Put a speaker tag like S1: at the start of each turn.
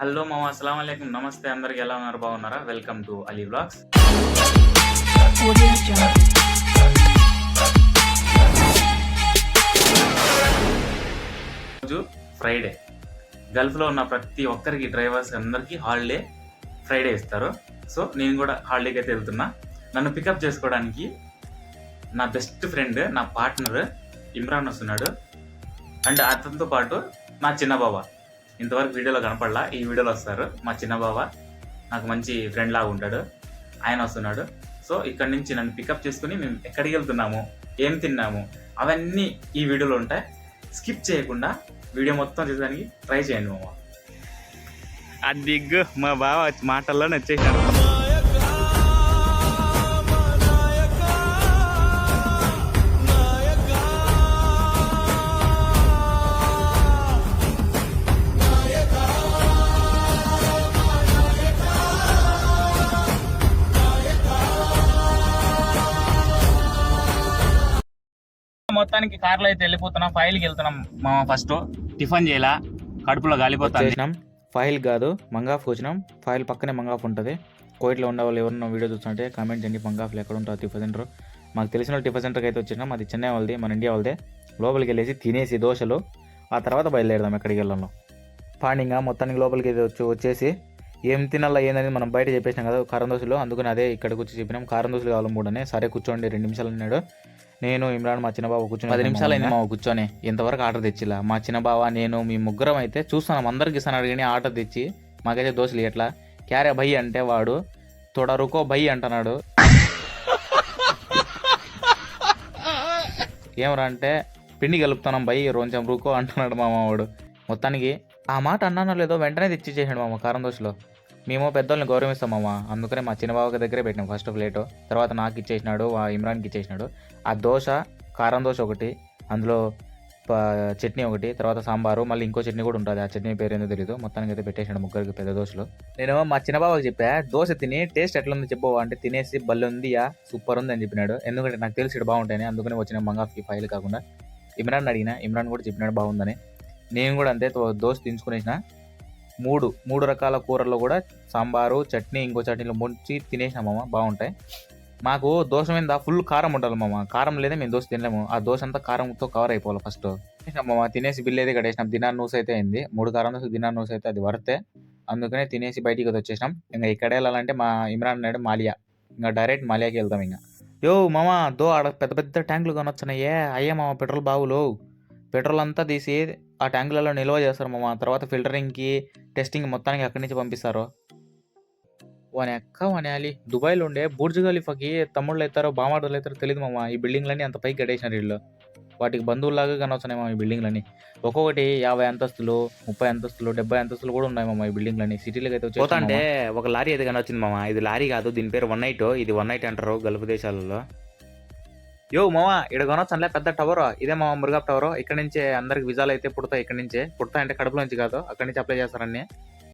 S1: Hello మామ అస్సలం అయికం నమస్తే అందరికి ఎలా ఉన్నారు? బాగున్నారా? వెల్కమ్ టు అలీ బ్లాగ్స్ రోజు ఫ్రైడే. గల్ఫ్లో ఉన్న ప్రతి ఒక్కరికి డ్రైవర్స్ అందరికీ హాలిడే ఫ్రైడే ఇస్తారు. సో నేను కూడా హాలిడేకి అయితే వెళ్తున్నా. నన్ను పికప్ చేసుకోవడానికి నా బెస్ట్ ఫ్రెండ్ నా పార్ట్నర్ ఇమ్రాన్ వస్తున్నాడు. అండ్ అతనితో పాటు నా చిన్న బాబా ఇంతవరకు వీడియోలో కనపడలా ఈ వీడియోలో వస్తారు. మా చిన్న బావ నాకు మంచి ఫ్రెండ్ లాగా ఉంటాడు. ఆయన వస్తున్నాడు. సో ఇక్కడ నుంచి నన్ను పికప్ చేసుకుని మేము ఎక్కడికి వెళ్తున్నాము ఏం తిన్నాము అవన్నీ ఈ వీడియోలో ఉంటాయి. స్కిప్ చేయకుండా వీడియో మొత్తం చూడడానికి ట్రై చేయండి మామ. అది మా బావ మాటల్లో నచ్చేసాడు. మొత్తానికి కార్లో అయితే వెళ్ళిపోతున్నాం. ఫైల్కి వెళ్తున్నాం మా ఫస్ట్ టిఫిన్ చేయాల? కడుపులో గాలిపోతాను
S2: ఫైల్ కాదు మంగాఫ్ వచ్చినాం. ఫైల్ పక్కనే మంగాఫ్ ఉంటుంది. కోయిట్లో ఉండే వాళ్ళు ఎవరన్నా వీడియో చూస్తుంటే కామెంట్ చేయండి. మంగాఫ్లో ఎక్కడ ఉంటుంది టిఫిన్ సెంటర్ మాకు తెలిసిన వాళ్ళు టిఫిన్ సెంటర్కి అయితే వచ్చినాం. అది చెన్నై వాళ్ళది మన ఇండియా వాళ్ళదే. లోపలికి వెళ్ళేసి తినేసి దోశలు. ఆ తర్వాత బయలుదేరదాం ఎక్కడికి వెళ్ళాలో. పాండింగా మొత్తానికి లోపలికి అయితే వచ్చి వచ్చేసి ఏం తినాలా ఏందని మనం బయట చెప్పేసినాం కదా కారం దోశలు. అందుకని అదే ఇక్కడికి వచ్చి చెప్పినాం. కారం దోశలు కావాలి మూడనే సరే కూర్చోండి రెండు నిమిషాలు అన్నాడు. నేను ఇమ్రాన్ మా చిన్న బావ కూర్చొని పది నిమిషాలు అయింది మా కూర్చొని. ఇంతవరకు ఆర్డర్ తెచ్చిలా. మా చిన్న బావ నేను మీ ముగ్గురం అయితే చూస్తున్నాం. అందరికి ఇస్తాను అడిగిన ఆర్డర్ తెచ్చి. మాకైతే దోశలు ఎట్లా క్యారే భయ్ అంటే వాడు. తొడ రుకో భయ్ అంటున్నాడు. ఏమరా అంటే పిండి కలుపుతున్నాం భయ్ కొంచెం రుకో అంటున్నాడు మా మావాడు మొత్తానికి ఆ మాట అన్నానో లేదో వెంటనే తెచ్చి చేసాడు మామ కారం దోశలో. మేము పెద్దోళ్ళని గౌరవిస్తామమ్మా అందుకనే మా చిన్న దగ్గరే పెట్టినాం ఫస్ట్ ప్లేట్ తర్వాత నాకు ఇచ్చేసినాడు ఇమ్రాన్కి ఇచ్చేసినాడు. ఆ దోశ కారం దోశ ఒకటి అందులో చట్నీ ఒకటి తర్వాత సాంబారు మళ్ళీ ఇంకో చట్నీ కూడా ఉంటుంది. ఆ చట్నీ పేరు ఏందో తెలియదు మొత్తానికి అయితే పెట్టేసాడు ముగ్గురికి పెద్ద దోశలు. నేను మా చిన్నబాబుకి చెప్పా దోశ తిని టేస్ట్ ఎట్లా ఉంది చెప్పు అంటే తినేసి బల్లి ఉంది సూపర్ ఉంది అని చెప్పినాడు. ఎందుకంటే నాకు తెలిసి ఇక్కడ బాగుంటాయని అందుకని వచ్చిన మంగాఫ్కి ఫైల్ కాకుండా. ఇమ్రాన్ అడిగిన ఇమ్రాన్ కూడా చెప్పినాడు బాగుందని. నేను కూడా అంతే దోశ తినుకునేసిన మూడు మూడు రకాల కూరల్లో కూడా సాంబారు చట్నీ ఇంకో చట్నీలో ముంచి తినేసినామమ్మ బాగుంటాయి. మాకు దోశ మీద ఫుల్ కారం ఉండాలి మామ. కారం లేదే మేము దోశ తినలేము. ఆ దోశ అంతా కారంతో కవర్ అయిపోవాలి ఫస్ట్. మామ తినేసి బిల్ అయితే కట్టేసినాం. దినార్ నూస్ అయితే అయింది. మూడు కారం దోశ దినార్ నూస్ అయితే అది వర్తే. అందుకనే తినేసి బయటికి వచ్చేసినాం. ఇంకా ఇక్కడ వెళ్ళాలంటే మా ఇమ్రాన్ నాయుడు మాలియా. ఇంకా డైరెక్ట్ మాలియాకి వెళ్తాం ఇంకా. యో మామ దో ఆడ పెద్ద పెద్ద ట్యాంకులు కొనొచ్చున్నాయే అయ్యే మామ పెట్రోల్ బావులు. పెట్రోల్ అంతా తీసి ఆ ట్యాంకులలో నిల్వ చేస్తారు మామ. తర్వాత ఫిల్టరింగ్కి టెస్టింగ్ మొత్తానికి అక్కడి నుంచి పంపిస్తారు. వాని అక్క వాని అలి దుబాయ్లో ఉండే బుర్జ్ ఖలీఫాకి తమ్ముళ్ళు అవుతారో బామార్దులు అవుతారో తెలియదు మామ. ఈ బిల్డింగ్లన్నీ అంత పైకి కట్టేసినారు వీళ్ళు. వాటికి బంధువులాగా కనవచ్చున్నాయి మామ ఈ బిల్డింగ్లన్నీ. ఒక్కొక్కటి యాభై అంతస్తులు ముప్పై అంతస్తులు డెబ్బై అంతస్తులు కూడా ఉన్నాయి మామ ఈ బిల్డింగ్లన్నీ. సిటీలకు అయితే వచ్చి
S3: పోతాంటే ఒక లారీ అయితే కనొచ్చింది మామ. ఇది లారీ కాదు దీని పేరు వన్ నైట్. ఇది వన్ నైట్ అంటారు గల్ఫ్ దేశాలలో.
S2: యో మామ ఇక్కడ కొనొచ్చంలే పెద్ద టవర్. ఇదే మామ మురుగా టవర్. ఇక్కడ నుంచి అందరికి విజాలు అయితే పుడతాయి ఇక్కడ నుంచే. పుడతాయి అంటే కడుపులో నుంచి కాదు అక్కడి నుంచి అప్లై చేస్తారని